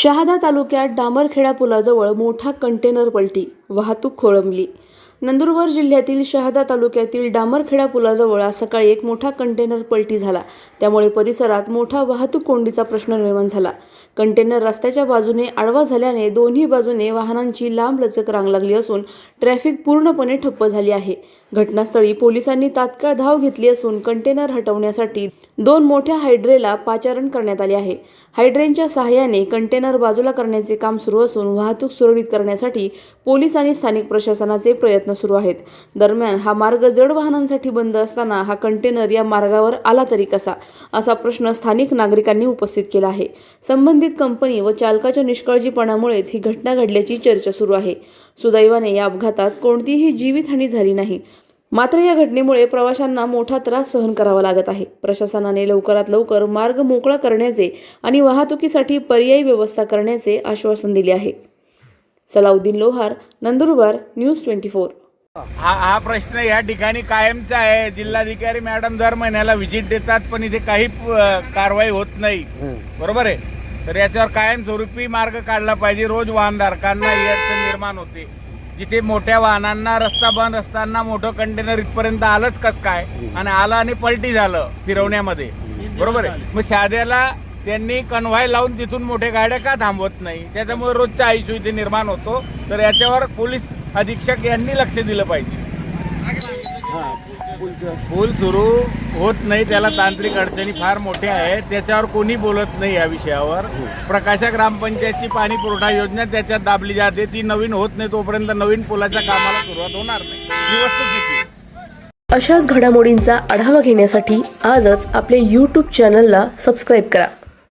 शहादा तालुक्यात डामरखेडा पुलाजवळ मोठा कंटेनर पलटी वाहतूक खोळंबली. नंदुरबार जिल्ह्यातील शहादा तालुक्यातील डामरखेडा पुलाजवळ आज सकाळी एक मोठा कंटेनर पलटी झाला. त्यामुळे परिसरात मोठा वाहतूक कोंडीचा प्रश्न निर्माण झाला. कंटेनर रस्त्याच्या बाजूने आडवा झाल्याने दोन्ही बाजूने वाहनांची लांब लचक रांग लागली असून ट्रॅफिक पूर्णपणे ठप्प झाली आहे. घटनास्थळी पोलिसांनी तात्काळ धाव घेतली असून कंटेनर हटवण्यासाठी दोन मोठ्या हायड्रेला पाचारण करण्यात आले आहे. हायड्रेनच्या सहाय्याने कंटेनर बाजूला करण्याचे काम सुरू असून वाहतूक सुरळीत करण्यासाठी पोलीस आणि स्थानिक प्रशासनाचे प्रयत्न सुरू आहेत. दरम्यान हा मार्ग जड वाहनांसाठी बंद असताना हा कंटेनर या मार्गावर आला तरी कसा? असा प्रश्न स्थानिक नागरिकांनी उपस्थित केला आहे. संबंधित कंपनी व चालकाच्या निष्काळजीपणामुळेच ही घटना घडल्याची चर्चा सुरू आहे. सुदैवाने या अपघातात कोणतीही जीवितहानी झाली नाही. मात्र या घटनेमुळे प्रवाशांना मोठा त्रास सहन करावा लागत आहे. प्रशासनाने लवकरात लवकर मार्ग मोकळा करण्याचे आणि वाहतुकीसाठी पर्यायी व्यवस्था करण्याचे आश्वासन दिले आहे. Salauddin Lohar Nandurbar news twenty four. हा हा प्रश्न या ठिकाणी कायमचा आहे. जिल्हाधिकारी मॅडम दर महिन्याला व्हिजिट देतात पण इथे काही कारवाई होत नाही. बरोबर आहे? तर याच्यावर कायमस्वरूपी मार्ग काढला पाहिजे. रोज वाहनधारकांना ही अडचण निर्माण होते. जिथे मोठ्या वाहनांना रस्ता बंद असताना मोठं कंटेनर इथपर्यंत आलंच कस काय? आणि आलं आणि पलटी झालं फिरवण्यामध्ये. बरोबर आहे? मग शाद्याला त्यांनी कन्व्हाय लावून तिथून मोठ्या गाड्या का थांबवत नाही? त्याच्यामुळे रोजचा आयुष्य इथे निर्माण होतो. तर याच्यावर पोलीस अधीक्षक यांनी लक्ष दिलं पाहिजे. पूल सुरू होत नाही त्याला तांत्रिक अडचणी फार मोठ्या आहेत. त्याच्यावर कोणी बोलत नाही या विषयावर. प्रकाशा ग्रामपंचायतची पाणी पुरवठा योजना त्याच्यात दाबली जाते. ती नवीन होत नाही तोपर्यंत नवीन पुलाच्या कामाला सुरुवात होणार नाही. ही वस्तुस्थिती. अशाच घडामोडींचा आढावा घेण्यासाठी आजच आपल्या यूट्यूब चॅनलला सबस्क्राईब करा.